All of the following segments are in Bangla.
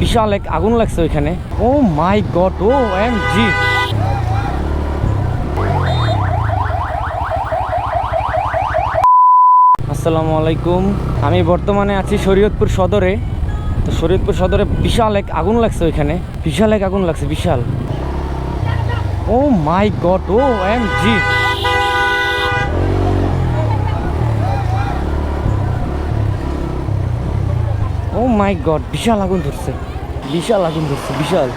বিশাল এক আগুন লাগছে ওইখানে। ও my god, O M G. আসসালামু আলাইকুম। আমি বর্তমানে আছি শরীয়তপুর সদরে। তো শরীয়তপুর সদরে বিশাল এক আগুন লাগছে ওইখানে। বিশাল এক আগুন লাগছে, বিশাল। ও my god, O M G. Oh my god, বিশাল আগুন ধরছে। বিশাল আগুন ধরছে বিশাল।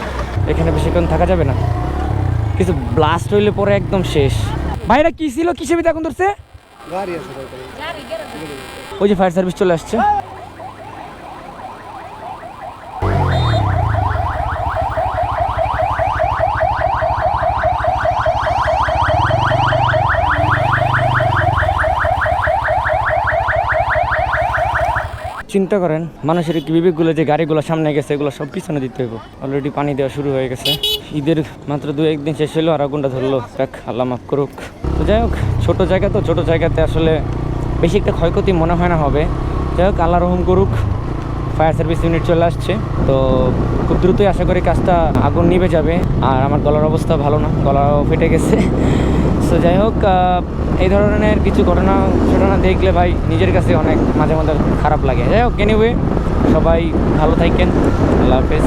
এখানে বেশিক্ষণ থাকা যাবে না। কিছু ব্লাস্ট হইলে পরে একদম শেষ। ভাইরা কি ছিল? কিসে সেবিতে আগুন ধরছে? ওই যে ফায়ার সার্ভিস চলে আসছে। চিন্তা করেন, মানুষের কি বিবেকগুলো যে গাড়িগুলো সামনে গেছে, এগুলো সব পিছনে দিতে হইব। অলরেডি পানি দেওয়া শুরু হয়ে গেছে। ঈদের মাত্র দু একদিন শেষ হলো আর আগুনটা ধরলো। দেখ আল্লাহ মাফ করুক। তো যাই হোক, ছোটো জায়গা তো, ছোটো জায়গাতে আসলে বেশি একটা ক্ষয়ক্ষতি মনে হয় না হবে। যাই হোক, আল্লাহ রহম করুক। ফায়ার সার্ভিস ইউনিট চলে আসছে। তো খুব দ্রুতই আশা করি কাজটা আগুন নিভে যাবে। আর আমার গলার অবস্থা ভালো না, গলাও ফেটে গেছে। সো যাই হোক এই ধরনের কিছু ঘটনা ঘটনা দেখলে ভাই নিজের কাছে অনেক মাঝে মাঝে খারাপ লাগে। যাই হোক এনিওয়ে সবাই ভালো থাকেন। আল্লাহ হাফেজ।